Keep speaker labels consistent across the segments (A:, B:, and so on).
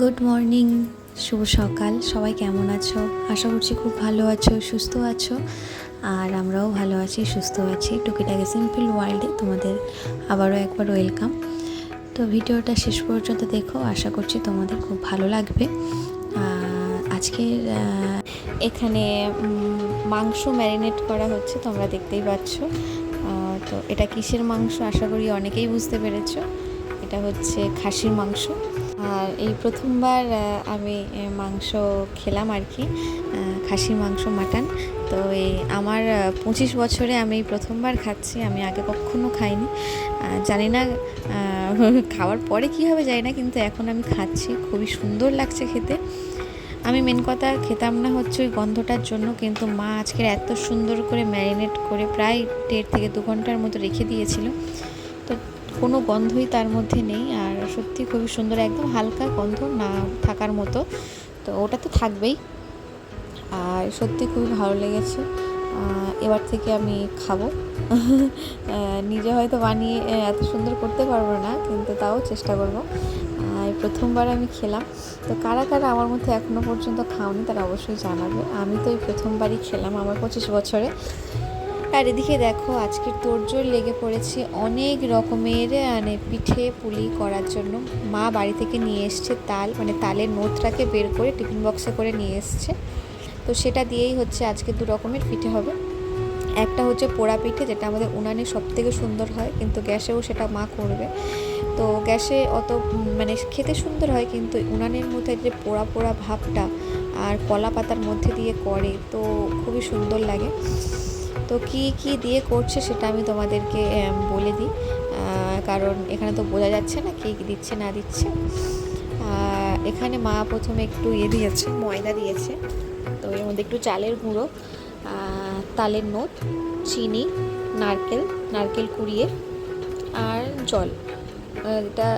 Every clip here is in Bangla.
A: গুড মর্নিং শুভ সকাল। সবাই কেমন আছো? আশা করছি খুব ভালো আছো, সুস্থ আছো। আর আমরাও ভালো আছি, সুস্থ আছি। টুকিটাকে সিম্পল ওয়ার্ল্ডে তোমাদের আবারও একবার ওয়েলকাম। তো ভিডিওটা শেষ পর্যন্ত দেখো, আশা করছি তোমাদের খুব ভালো লাগবে। আজকের এখানে মাংস ম্যারিনেট করা হচ্ছে, তোমরা দেখতেই পাচ্ছ। তো এটা কিসের মাংস? আশা করি অনেকেই বুঝতে পেরেছ। এটা হচ্ছে খাসির মাংস। আর এই প্রথমবার আমি মাংস খেলাম আর কি খাসির মাংস, মাটন। তো এই আমার পঁচিশ বছরে আমি প্রথমবার খাচ্ছি, আমি আগে কখনো খাইনি। জানি না খাওয়ার পরে কী হবে জানি না, কিন্তু এখন আমি খাচ্ছি, খুবই সুন্দর লাগছে খেতে। আমি মেন কথা খেতাম না হচ্ছে ওই গন্ধটার জন্য, কিন্তু মা আজকের এত সুন্দর করে ম্যারিনেট করে প্রায় দেড় থেকে দু ঘণ্টার মতো রেখে দিয়েছিল। কোনো গন্ধই তার মধ্যে নেই আর সত্যি খুবই সুন্দর, একদম হালকা গন্ধ না থাকার মতো। তো ওটা তো থাকবেই। আর সত্যি খুবই ভালো লেগেছে। এবার থেকে আমি খাব। নিজে হয়তো বানিয়ে এত সুন্দর করতে পারব না, কিন্তু তাও চেষ্টা করব। প্রথমবার আমি খেলাম। তো কারা কারা আমার মধ্যে এখনও পর্যন্ত খাওনি তারা অবশ্যই জানাবে। আমি তো এই প্রথমবারই খেলাম আমার পঁচিশ বছরে। আর এদিকে দেখো, আজকে তোড়জোড় লেগে পড়েছে অনেক রকমের মানে পিঠে পুলি করার জন্য। মা বাড়ি থেকে নিয়ে এসছে তাল মানে তালের নোটটাকে বের করে টিফিন বক্সে করে নিয়ে এসছে। তো সেটা দিয়েই হচ্ছে আজকে দু রকমের পিঠে হবে। একটা হচ্ছে পোড়া পিঠে, যেটা আমাদের উনানে সব থেকে সুন্দর হয়, কিন্তু গ্যাসেও সেটা মা করবে। তো গ্যাসে অত মানে খেতে সুন্দর হয়, কিন্তু উনানের মধ্যে যে পোড়া পোড়া ভাবটা আর কলা পাতার মধ্যে দিয়ে করে, তো খুবই সুন্দর লাগে। তো কি কি দিয়ে করছে সেটা আমি তোমাদেরকে বলে দিই। কারণ এখানে তো বোঝা যাচ্ছে না কে কী দিচ্ছে, না দিচ্ছে। এখানে মা প্রথমে একটু ইয়ে দিয়েছে, ময়দা দিয়েছে। তো এর মধ্যে একটু চালের গুঁড়ো তালের নোট, চিনি, নারকেল নারকেল কুড়িয়ে আর জল। এটা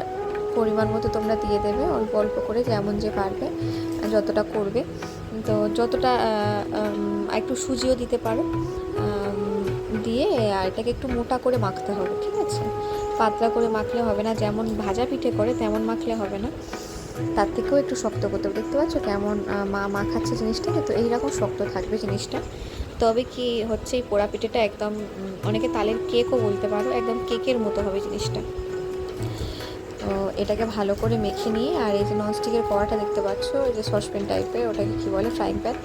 A: পরিমাণ মতো তোমরা দিয়ে দেবে, অল্প অল্প করে যেমন যে পারবে, যতটা করবে। তো যতটা একটু সুজিও দিতে পারো। দিয়ে আর এটাকে একটু মোটা করে মাখতে হবে, ঠিক আছে? পাতলা করে মাখলে হবে না, যেমন ভাজা পিঠে করে তেমন মাখলে হবে না। তার থেকেও একটু শক্ত করতে হবে। দেখতে পাচ্ছ কেমন মা, মাখাচ্ছে জিনিসটাকে তো এইরকম শক্ত থাকবে জিনিসটা। তবে কি হচ্ছে এই পোড়া পিঠেটা একদম অনেকে তালের কেকও বলতে পারো, একদম কেকের মতো হবে জিনিসটা। তো এটাকে ভালো করে মেখে নিয়ে, আর এই যে ননস্টিকের কড়াটা দেখতে পাচ্ছ ওই যে সসপেন টাইপের ওটাকে কী বলে ফ্রাইং প্যান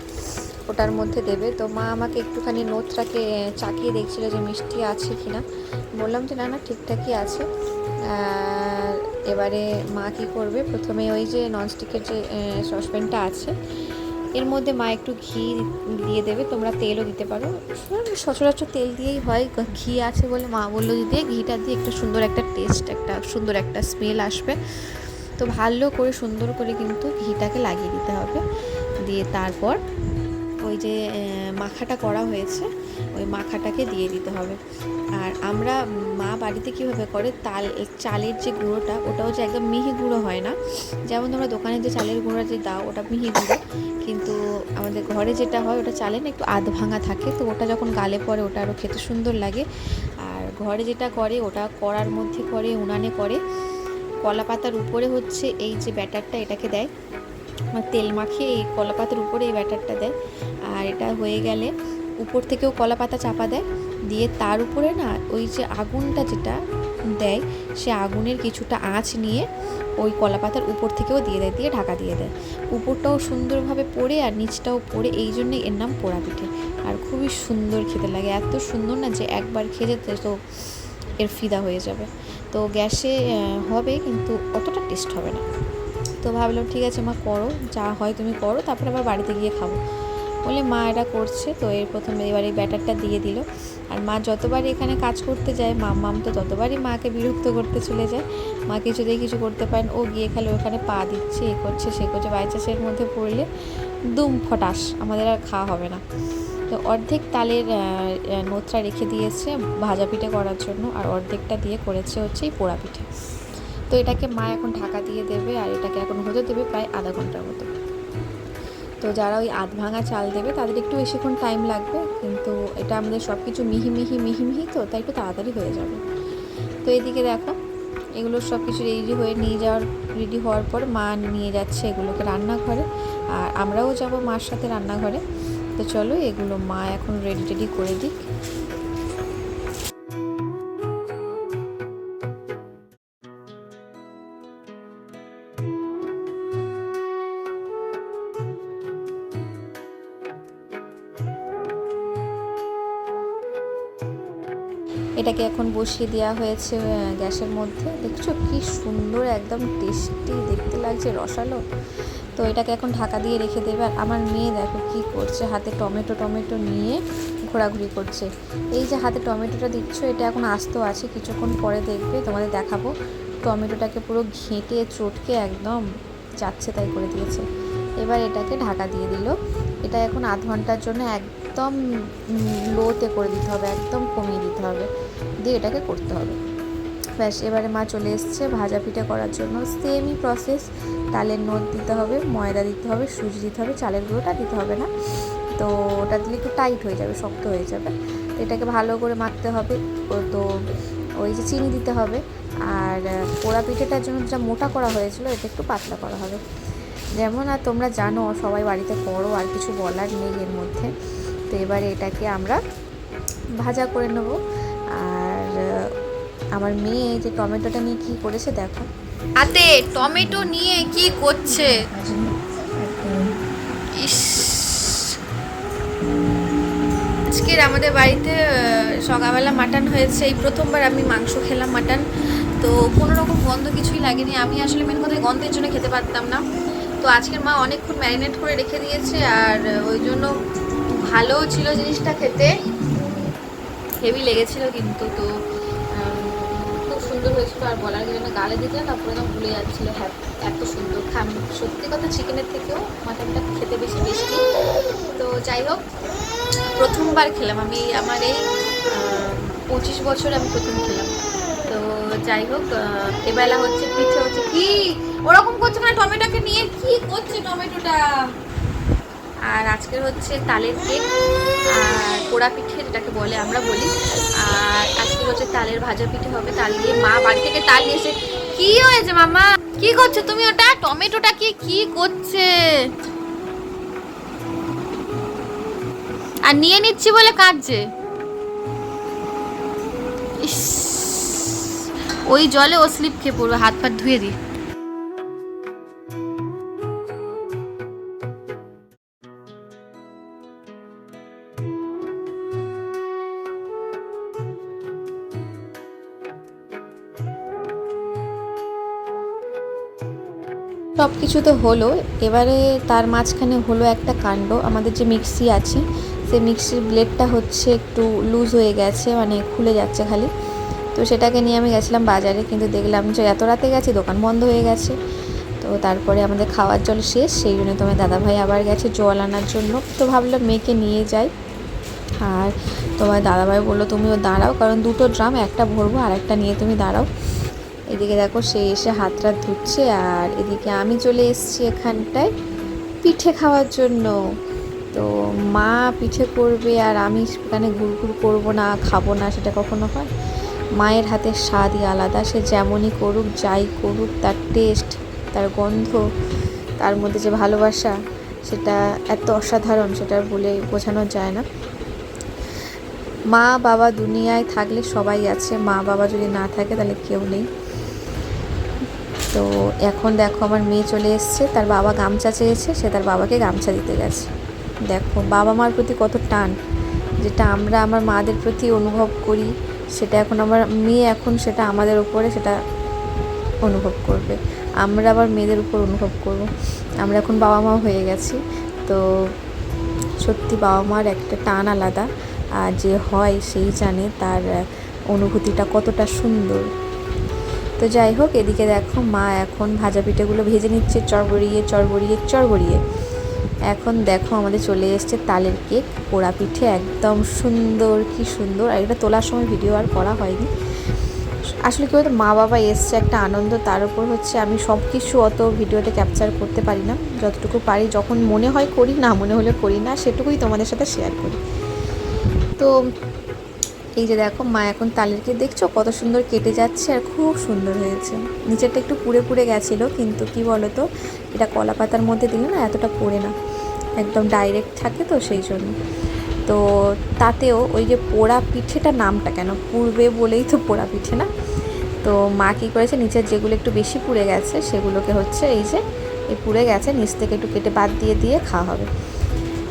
A: ওটার মধ্যে দেবে। তো মা আমাকে একটুখানি নোটটাকে চাকিয়ে দেখছিল যে মিষ্টি আছে কি না বললাম যে, না না, ঠিকঠাকই আছে। এবারে মা কী করবে? প্রথমে ওই যে ননস্টিকের যে সসপ্যানটা আছে, এর মধ্যে মা একটু ঘি দিয়ে দেবে। তোমরা তেলও দিতে পারো। সচরাচর তেল দিয়েই হয়। ঘি আছে বলে মা বলল দিতে ঘিটা দিয়ে একটু সুন্দর একটা টেস্ট একটা সুন্দর একটা স্মেল আসবে। তো ভালো করে সুন্দর করে কিন্তু ঘিটাকে লাগিয়ে দিতে হবে। দিয়ে তারপর ওই যে মাখাটা করা হয়েছে, ওই মাখাটাকে দিয়ে দিতে হবে। আর আমরা মা বাড়িতে কীভাবে করে, তাল চালের যে গুঁড়োটা ওটা হচ্ছে একদম মিহি গুঁড়ো হয় না। যেমন তোমরা দোকানে যে চালের গুঁড়ো যে দাও, ওটা মিহি গুঁড়ো। কিন্তু আমাদের ঘরে যেটা হয়, ওটা চালে না একটু আধ ভাঙা থাকে, তো ওটা যখন গালে পড়ে, ওটা আরও খেতে সুন্দর লাগে। আর ঘরে যেটা করে, ওটা করার মধ্যে করে, উনানে করে। কলা পাতার উপরে হচ্ছে এই যে ব্যাটারটা, এটাকে দেয়। তেল মাখিয়ে এই কলা পাতার উপরে এই ব্যাটারটা দেয়। আর এটা হয়ে গেলে উপর থেকেও কলা পাতা চাপা দেয়। দিয়ে তার উপরে না ওই যে আগুনটা যেটা দেয়, সে আগুনের কিছুটা আঁচ নিয়ে ওই কলা পাতার উপর থেকেও দিয়ে দেয়, দিয়ে ঢাকা দিয়ে দেয়। উপরটাও সুন্দরভাবে পড়ে আর নিচটাও পড়ে, এই জন্যই এর নাম পোড়া পিঠে আর খুবই সুন্দর খেতে লাগে, এত সুন্দর না যে একবার খেয়ে যেতে তো এর ফিদা হয়ে যাবে। তো গ্যাসে হবে কিন্তু অতটা টেস্ট হবে না। তো ভাবলাম, ঠিক আছে মা, করো, যা হয় তুমি করো, তারপরে আবার বাড়িতে গিয়ে খাব। বলে মা এটা করছে, তো এর প্রথমে এবার এই ব্যাটারটা দিয়ে দিল। আর মা যতবারই এখানে কাজ করতে যায় মাম মাম তো ততবারই মাকে বিরক্ত করতে চলে যায়। মা কিছুতেই কিছু করতে পারেন ও গিয়ে খালি ওখানে পা দিচ্ছে, এ করছে, সে করছে বাইচাষের মধ্যে পড়লে দুম ফটাস, আমাদের আর খাওয়া হবে না। তো অর্ধেক তালের নোতরা রেখে দিয়েছে ভাজা পিঠে করার জন্য, আর অর্ধেকটা দিয়ে করেছে হচ্ছে এই পোড়া পিঠে। তো এটাকে মা এখন ঢাকা দিয়ে দেবে আর এটাকে এখন হতে দেবে প্রায় আধা ঘণ্টার মতো। তো যারা ওই আধ ভাঙা চাল দেবে, তাদের একটু বেশিক্ষণ টাইম লাগবে, কিন্তু এটা আমাদের সব কিছু মিহি মিহি মিহি মিহি তো, তাই একটু তাড়াতাড়ি হয়ে যাবে। তো এদিকে দেখো, এগুলো সব কিছু রেডি হয়ে নিয়ে যাওয়ার রেডি হওয়ার পর মা নিয়ে যাচ্ছে এগুলোকে রান্নাঘরে। আর আমরাও যাব মার সাথে রান্নাঘরে। তো চলো এগুলো মা এখন রেডি টেডি করে দিক। এটাকে এখন বসিয়ে দেওয়া হয়েছে গ্যাসের মধ্যে। দেখছ কি সুন্দর, একদম টেস্টি দেখতে লাগছে রসালো। তো এটাকে এখন ঢাকা দিয়ে রেখে দেবে। আর আমার মেয়ে দেখো কি করছে, হাতে টমেটো টমেটো নিয়ে ঘোরাঘুরি করছে। এই যে হাতে টমেটোটা দিচ্ছ, এটা এখন আস্ত আছে, কিছুক্ষণ পরে দেখবে, তোমাদের দেখাবো। টমেটোটাকে পুরো ঘেঁটে, চটকে একদম যাচ্ছে তাই করে দিয়েছে। এবার এটাকে ঢাকা দিয়ে দিল। এটা এখন আধ ঘণ্টার জন্য একদম লোতে করে দিতে হবে, একদম কমিয়ে দিতে হবে। দিয়ে এটাকে করতে হবে। ব্যাস, এবারে মা চলে এসছে ভাজা পিঠা করার জন্য। সেমই প্রসেস তালের নোট দিতে হবে, ময়দা দিতে হবে, সুজি দিতে হবে, চালের গুঁড়োটা দিতে হবে না। তো ওটা দিলে একটু টাইট হয়ে যাবে, শক্ত হয়ে যাবে। এটাকে ভালো করে মাখতে হবে। তো ওই যে চিনি দিতে হবে। আর পোড়া পিঠেটার জন্য যা মোটা করা হয়েছিল, এটা একটু পাতলা করা হবে। যেমন আর তোমরা জানো, সবাই বাড়িতে করো আর কিছু বলার নেই এর মধ্যে। তো এবারে এটাকে আমরা ভাজা করে নেব। আর আমার মেয়ে যে টমেটোটা নিয়ে কী করেছে দেখো। হাতে টমেটো নিয়ে কি করছে? ইস। আজকের আমাদের বাড়িতে সকালবেলা মাটন হয়েছে। এই প্রথমবার আমি মাংস খেলাম মাটন। তো কোনো রকম গন্ধ কিছুই লাগেনি। আমি আসলে মেন কথা গন্ধের জন্য খেতে পারতাম না। তো আজকের মা অনেকক্ষণ ম্যারিনেট করে রেখে দিয়েছে আর ওই জন্য ভালো ছিল জিনিসটা খেতে। হেভি লেগেছিল কিন্তু তো খুব সুন্দর হয়েছিল আর বলার জন্য গালে দিতে তারপরে না ভুলে যাচ্ছিল। হ্যাঁ এত সুন্দর খাম, সত্যি কথা চিকেনের থেকেও মাটনটা খেতে বেশি টেস্টি তো যাই হোক, প্রথমবার খেলাম আমি, আমার এই পঁচিশ বছর আমি প্রথম খেলাম। তো যাই হোক এবেলা হচ্ছে পিঠে হচ্ছে কি? ওরকম করছে মানে টমেটোকে নিয়ে কি করছে টমেটোটা? আর আজকের হচ্ছে তালের কেক, আর পোড়া পিঠে যেটাকে বলে আমরা বলি। আর আজকে হচ্ছে তালের ভাজা পিঠে হবে, তাল দিয়ে মা বাড়ি থেকে তাল নিয়ে এসে, কি হয়েছে মামা কি করছে তুমি ওটা? টমেটোটা কি কি করছে? আর নিয়ে নিচ্ছি বলে কাঁদছে। ইস। ওই জলে ও স্লিপ খেয়ে পড়বে, হাত পা ধুয়ে দিই। সব কিছু তো হলো। এবারে তার মাঝখানে হলো একটা কাণ্ড। আমাদের যে মিক্সি আছে সেই মিক্সির ব্লেডটা হচ্ছে একটু লুজ হয়ে গেছে মানে খুলে যাচ্ছে খালি। তো সেটাকে নিয়ে আমি গেছিলাম বাজারে, কিন্তু দেখলাম যে এত রাতে গেছি, দোকান বন্ধ হয়ে গেছে। তো তারপরে আমাদের খাওয়ার জল শেষ, সেই জন্য তোমার দাদাভাই আবার গেছে জল আনার জন্য। তো ভাবলাম মেয়েকে নিয়ে যাই। আর তোমার দাদাভাই বলল, তুমিও দাঁড়াও, কারণ দুটো ড্রাম, একটা ভরবো আর একটা নিয়ে তুমি দাঁড়াও। এদিকে দেখো, সে এসে হাত টাত ধুচ্ছে, আর এদিকে আমি চলে এসেছি এখানটায় পিঠে খাওয়ার জন্য। তো মা পিঠে করবে, আর আমি সেখানে ঘুরঘুর করব না, খাব না, সেটা কখনো হয়? মায়ের হাতের স্বাদই আলাদা। সে যেমনই করুক, যাই করুক, তার টেস্ট তার গন্ধ, তার মধ্যে যে ভালোবাসা, সেটা এত অসাধারণ, সেটা বলে বোঝানো যায় না। মা বাবা দুনিয়ায় থাকলে সবাই আছে। মা বাবা যদি না থাকে, তাহলে কেউ নেই। তো এখন দেখো আমার মেয়ে চলে এসছে। তার বাবা গামছা চেয়েছে, সে তার বাবাকে গামছা দিতে গেছে। দেখো, বাবা মার প্রতি কত টান, যেটা আমরা আমার মাদের প্রতি অনুভব করি। সেটা এখন আমার মেয়ে এখন সেটা আমাদের উপরে সেটা অনুভব করবে। আমরা আবার মেয়েদের উপর অনুভব করব। আমরা এখন বাবা মা হয়ে গেছি, তো সত্যি বাবা মার একটা টান আলাদা। আর যে হয় সেই জানে তার অনুভূতিটা কতটা সুন্দর। তো যাই হোক, এদিকে দেখো মা এখন ভাজা পিঠেগুলো ভেজে নিচ্ছে, চড়বড়িয়ে চড়বড়িয়ে চড়বড়িয়ে। এখন দেখো আমাদের চলে এসছে তালের কেক, পোড়া পিঠে, একদম সুন্দর, কি সুন্দর। আর এটা তোলার সময় ভিডিও আর করা হয়নি। আসলে কি বলতো মা বাবা এসছে একটা আনন্দ, তার উপর হচ্ছে আমি সব কিছু অত ভিডিওতে ক্যাপচার করতে পারি না। যতটুকু পারি, যখন মনে হয় করি, না মনে হলে করি না, সেটুকুই তোমাদের সাথে শেয়ার করি। তো এই যে দেখো, মা এখন তালেরকে দেখছ? কত সুন্দর কেটে যাচ্ছে আর খুব সুন্দর হয়েছে। নিচেরটা একটু পুড়ে পুড়ে গেছিল, কিন্তু কি বলতো, এটা কলা পাতার মধ্যে দিলে না এতটা পড়ে না। একদম ডাইরেক্ট থাকে তো সেই জন্য। তো তাতেও ওই যে পোড়া পিঠেটা নামটা কেন? পুড়বে বলেই তো পোড়া পিঠে না? তো মা কী করেছে? নিচের যেগুলো একটু বেশি পুড়ে গেছে, সেগুলোকে হচ্ছে এই যে, এই পুড়ে গেছে, নিচ থেকে একটু কেটে বাদ দিয়ে দিয়ে খাওয়া হবে।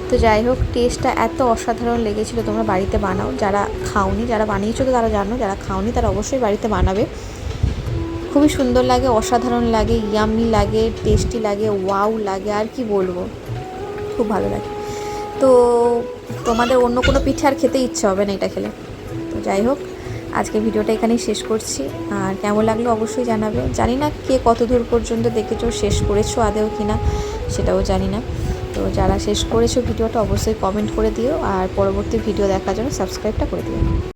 A: তো যাই হোক টেস্টটা এত অসাধারণ লেগেছিলো তোমরা বাড়িতে বানাও। যারা খাওনি, যারা বানিয়েছো তো তারা জানো, যারা খাওনি তারা অবশ্যই বাড়িতে বানাবে। খুবই সুন্দর লাগে, অসাধারণ লাগে ইয়ামি লাগে টেস্টি লাগে ওয়াও লাগে, আর কি বলব? খুব ভালো লাগে। তো তোমাদের অন্য কোনো পিঠে আর খেতে ইচ্ছে হবে না এটা খেলে। তো যাই হোক আজকে ভিডিওটা এখানেই শেষ করছি। আর কেমন লাগল অবশ্যই জানাবে। জানি না কে কত দূর পর্যন্ত দেখেছ, শেষ করেছ আদেও কি না সেটাও জানি না। তো যারা শেষ করেছ ভিডিওটা অবশ্যই কমেন্ট করে দিও আর পরবর্তী ভিডিও দেখার জন্য সাবস্ক্রাইবটা করে দিও।